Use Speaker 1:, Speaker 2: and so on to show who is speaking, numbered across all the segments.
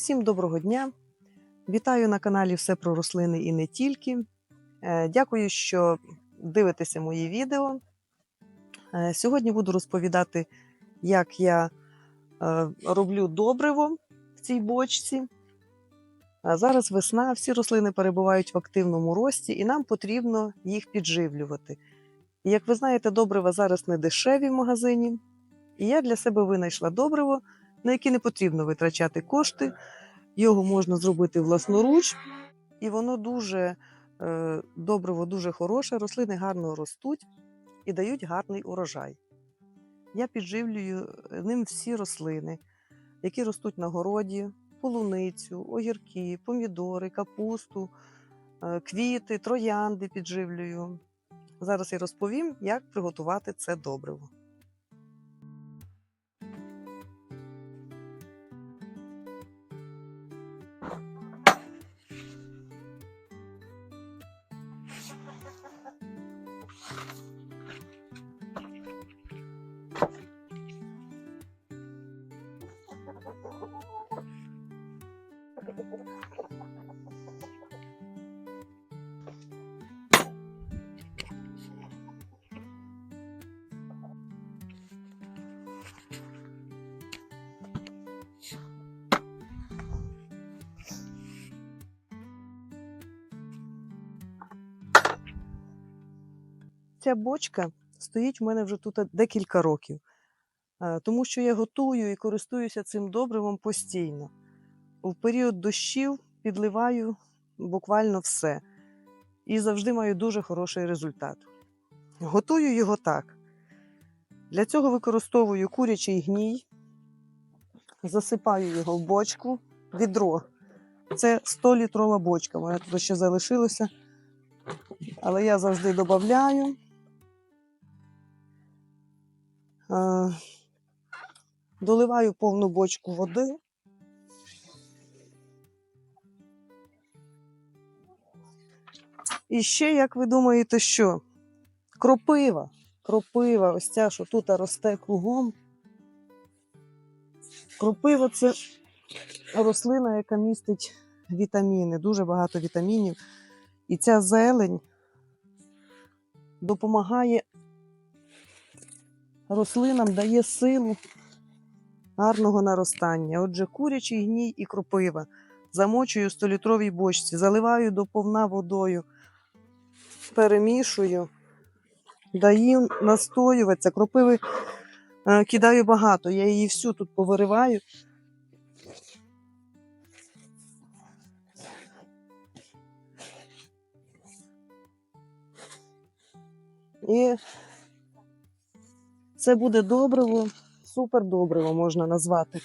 Speaker 1: Всім доброго дня! Вітаю на каналі Все про рослини і не тільки. Е, Дякую, що дивитеся мої відео. Е, Сьогодні буду розповідати, як я е, роблю добриво в цій бочці. Зараз весна, всі рослини перебувають в активному рості, і нам потрібно їх підживлювати. І як ви знаєте, добрива зараз не дешеві в магазині. І я для себе винайшла добриво, на яке не потрібно витрачати кошти. Його можна зробити власноруч, і воно дуже е, добриво, дуже хороше, рослини гарно ростуть і дають гарний урожай. Я підживлюю е, ним всі рослини, які ростуть на городі, полуницю, огірки, помідори, капусту, е, квіти, троянди підживлюю. Зараз я розповім, як приготувати це добриво. Ця бочка стоїть у мене вже тут декілька років, е, тому що я готую і користуюся цим добривом постійно. У період дощів підливаю буквально все і завжди маю дуже хороший результат. Готую його так. Для цього використовую курячий гній, засипаю його в бочку, відро. Це 100-літрова бочка. У мене тут ще залишилося. Але я завжди додаю. Доливаю повну бочку води. І ще, як ви думаєте, що? Кропива. Кропива, ось ця, що тут росте кругом. Кропива це рослина, яка містить вітаміни, дуже багато вітамінів. І ця зелень допомагає рослинам, дає силу гарного наростання. Отже, курячий гній і кропива. Замочую в 100-літровій бочці, заливаю до повна водою, перемішую, даю настоюватися. Кропиви е, кидаю багато, я її всю тут повириваю. І це буде добриво, супер добриво можна назвати.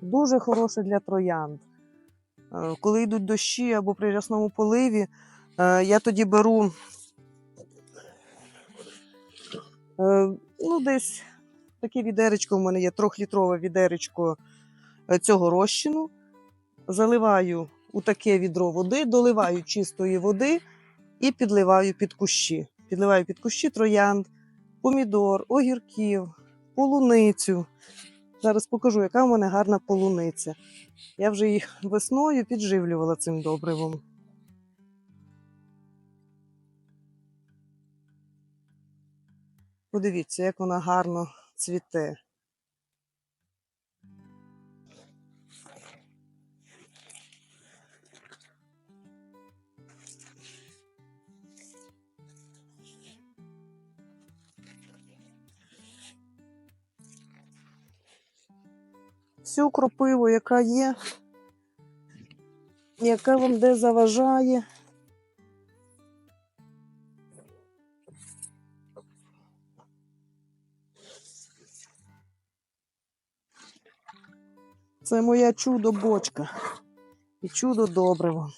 Speaker 1: Дуже хороше для троянд. Е, Коли йдуть дощі або при рясному поливі, е, я тоді беру е, ну, десь таке відеречко, у мене є трьохлітрове відеречко цього розчину. Заливаю у таке відро води, доливаю чистої води і підливаю під кущі. Підливаю під кущі троянд, помідор, огірків, полуницю. Зараз покажу, яка в мене гарна полуниця. Я вже їх весною підживлювала цим добривом. Подивіться, як вона гарно цвіте. Всю кропиву, яка є, яка вам де заважає. Це моя чудо-бочка і чудо добриво.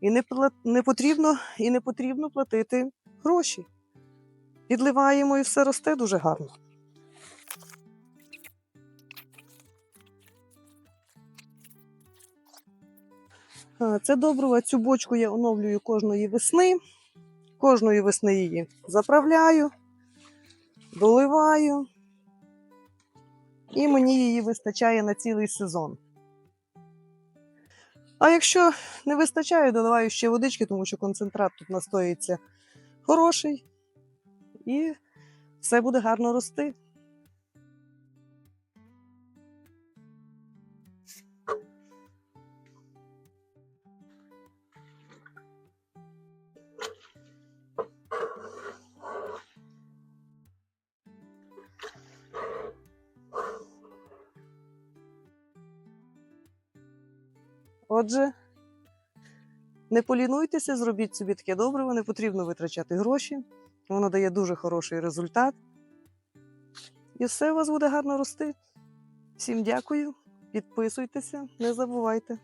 Speaker 1: І не, не потрібно, і не потрібно платити гроші. Підливаємо і все росте дуже гарно. Це добриво, цю бочку я оновлюю кожної весни. Кожної весни її заправляю, доливаю. і мені її вистачає на цілий сезон. А якщо не вистачає, додаваю ще водички, тому що концентрат тут настоїться хороший, і все буде гарно рости. Отже, не полінуйтеся, зробіть собі таке добриво, не потрібно витрачати гроші. Воно дає дуже хороший результат. І все у вас буде гарно рости. Всім дякую, підписуйтеся, не забувайте.